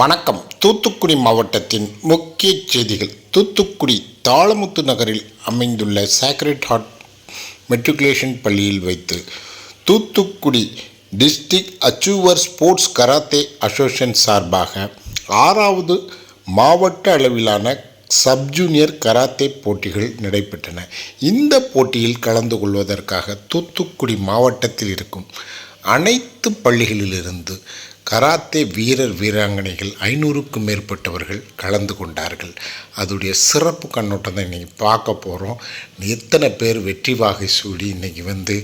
வணக்கம். தூத்துக்குடி மாவட்டத்தின் முக்கிய செய்திகள். தூத்துக்குடி தாளமுத்து நகரில் அமைந்துள்ள சேக்ரெட் ஹார்ட் மெட்ரிகுலேஷன் பள்ளியில் வைத்து Thoothukudi district achiever sports karate association சார்பாக ஆறாவது மாவட்ட அளவிலான சப் ஜூனியர் கராத்தே போட்டிகள் நடைபெற்றன. இந்த போட்டியில் கலந்து கொள்வதற்காக தூத்துக்குடி மாவட்டத்தில் இருக்கும் அனைத்து பள்ளிகளிலிருந்து கராத்தே வீரர் வீராங்கனைகள் ஐநூறுக்கும் மேற்பட்டவர்கள் கலந்து கொண்டார்கள். அதோடைய சிறப்பு கண்ணோட்டம் தான் இன்றைக்கி பார்க்க போகிறோம் எத்தனை பேர் வெற்றி வாகை சூடி இன்றைக்கி வந்து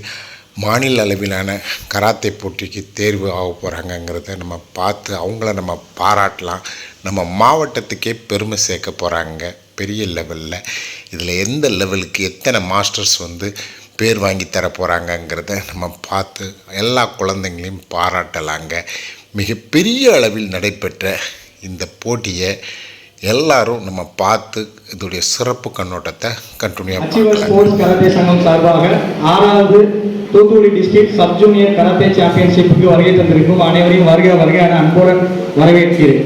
மாநில அளவிலான கராத்தே போட்டிக்கு தேர்வு ஆக போகிறாங்கங்கிறத நம்ம பார்த்து அவங்கள நம்ம பாராட்டலாம். நம்ம மாவட்டத்துக்கே பெருமை சேர்க்க போகிறாங்க பெரிய லெவலில். இதில் எந்த லெவலுக்கு எத்தனை மாஸ்டர்ஸ் வந்து பேர் வாங்கி தர போகிறாங்கங்கிறத நம்ம பார்த்து எல்லா குழந்தைங்களையும் பாராட்டலாங்க. மிகப்பெரிய அளவில் நடைபெற்ற இந்த போட்டியை எல்லாரும் நம்ம பார்த்து இதோடைய சிறப்பு கண்ணோட்டத்தை கண்டினியூ ஸ்போர்ட்ஸ் கராத்தே சங்கம் சார்பாக ஆறாவது Thoothukudi district sub junior karate சாம்பியன்ஷிப்புக்கு வருகை தந்திருக்கும் அனைவரையும் வருக வருக என அன்புடன் வரவேற்கிறேன்.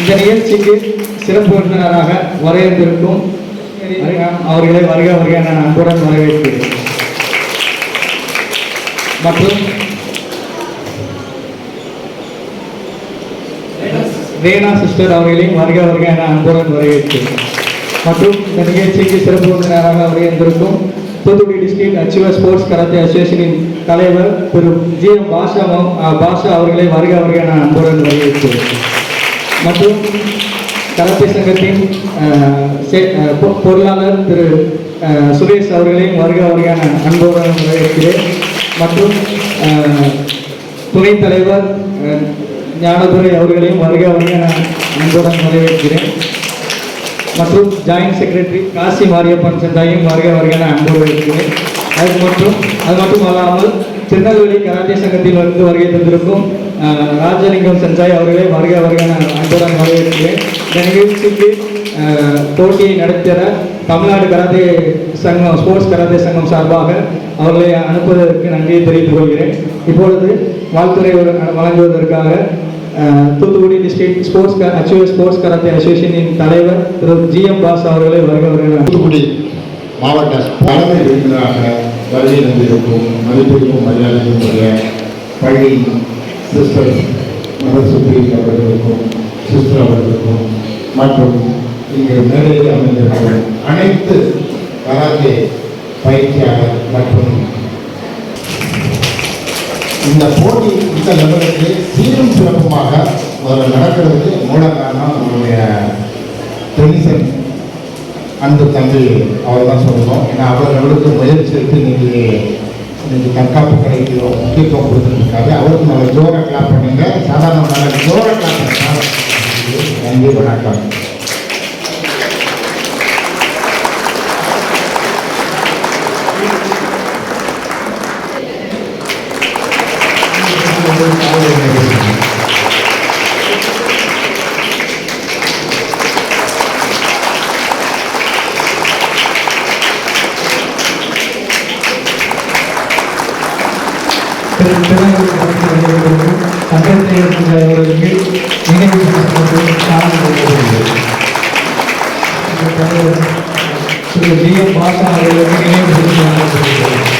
இந்த நிகழ்ச்சிக்கு சிறப்பு விருந்தினராக வரவேற்றிருக்கும் அவர்களை வருக வருக என அன்புடன் வரவேற்கிறேன். மற்றும் ரேனா சிஸ்டர் அவர்களையும் வருக வருக என அன்புடன் வரவேற்கிறேன். மற்றும் இந்த நிகழ்ச்சிக்கு சிறப்பு விருந்தினராக வருகின்றிருக்கும் Thoothukudi district achiever sports karate அசோசியேஷனின் தலைவர் திரு ஜி எம் பாஷா பாஷா அவர்களை வருக வருக என அன்புடன் வரவேற்கிறேன். மற்றும் கராத்தே சங்கத்தின் பொ- பொருளாளர் திரு சுரேஷ் அவர்களையும் வருக வருக என அன்புடன் வரவேற்கிறேன். மற்றும் அஹ், துணைத் தலைவர் ஞானதுரை அவர்களையும் வருக வருக நான் அன்புடன் வரவேற்கிறேன். மற்றும் ஜாயின்ட் செக்ரட்டரி காசி மாரியப்பன் சந்தாயும் வருக வருக நான் அன்போடு இருக்கிறேன் அது மட்டும் அது மட்டும் அல்லாமல் திருநெல்வேலி கராத்தே சங்கத்தில் வந்து வருகை தந்திருக்கும் ராஜலிங்கம் செஞ்சாய் அவர்களே வருக வருக நான் அன்புடன் வரவேற்கிறேன். இந்த நிகழ்ச்சிக்கு போட்டியை நடத்திட தமிழ்நாடு கராத்தே சங்கம் ஸ்போர்ட்ஸ் கராத்தே சங்கம் சார்பாக அவர்களை அனுப்புவதற்கு நன்றியை தெரிவித்துக் கொள்கிறேன். இப்பொழுது வாழ்த்துறை வழங்குவதற்காக Thoothukudi district sports achiever sports karate அசோசியேஷனின் தலைவர் திரு ஜி எம் பாஸ் அவர்களை வருக தூத்துக்குடி மாவட்ட தலைமை விருந்தினராக வருகை தந்திருக்கும் மதிப்பிற்கும் மரியாதைக்கும் பள்ளி சிஸ்டர் மதர் சுப்ரீம் அவர்களுக்கும் சிஸ்டர் அவர்களுக்கும் மற்றும் இங்கு மேடையில் அமைந்திருக்கும் அனைத்து கராத்தே பயிற்சியாளர் மற்றும் இந்த போட்டி இந்த லெவலுக்கு சீரும் சிறப்புமாக முதல்ல நடக்கிறதுக்கு மூல காரணம் நம்மளுடைய டென்னிசன் அன்பு தம்பி அவர் தான் சொல்லணும். ஏன்னா அவர் அவருக்கு முயற்சி எடுத்து இன்னைக்கு இன்னைக்கு தற்காப்பு கடைக்கு முக்கியத்துவம் கொடுத்துருக்காரு. அவருக்கு நம்ம ஜோர கிளாப் பண்ணுங்க. சாதாரண ஜோர கிளாப் பண்ணுங்க நன்றி வணக்கம். அவர்களுக்கு நினைவு பரிசு சாதனை கொடுக்கிறது. இந்த தலைவர் திரு ஜி எம் பாஷா அவர்களுக்கு நினைவு